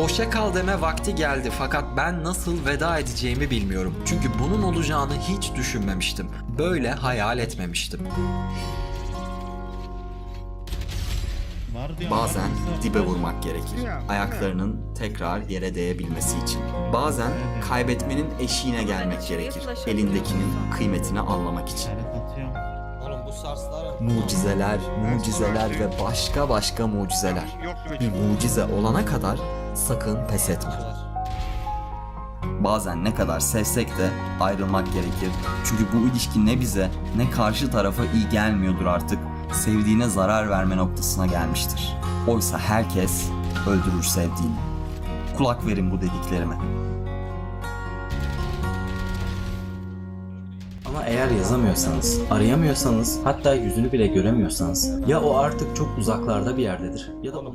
Hoşça kal deme vakti geldi fakat ben nasıl veda edeceğimi bilmiyorum. Çünkü bunun olacağını hiç düşünmemiştim. Böyle hayal etmemiştim. Bazen dibe vurmak gerekir. Ayaklarının tekrar yere değebilmesi için. Bazen kaybetmenin eşiğine gelmek gerekir. Elindekinin kıymetini anlamak için. Mucizeler, mucizeler ve başka başka mucizeler. Bir mucize olana kadar sakın pes etme. Bazen ne kadar sevsek de ayrılmak gerekir. Çünkü bu ilişki ne bize ne karşı tarafa iyi gelmiyordur artık. Sevdiğine zarar verme noktasına gelmiştir. Oysa herkes öldürür sevdiğini. Kulak verin bu dediklerime. Ama eğer yazamıyorsanız, arayamıyorsanız, hatta yüzünü bile göremiyorsanız ya o artık çok uzaklarda bir yerdedir ya da ona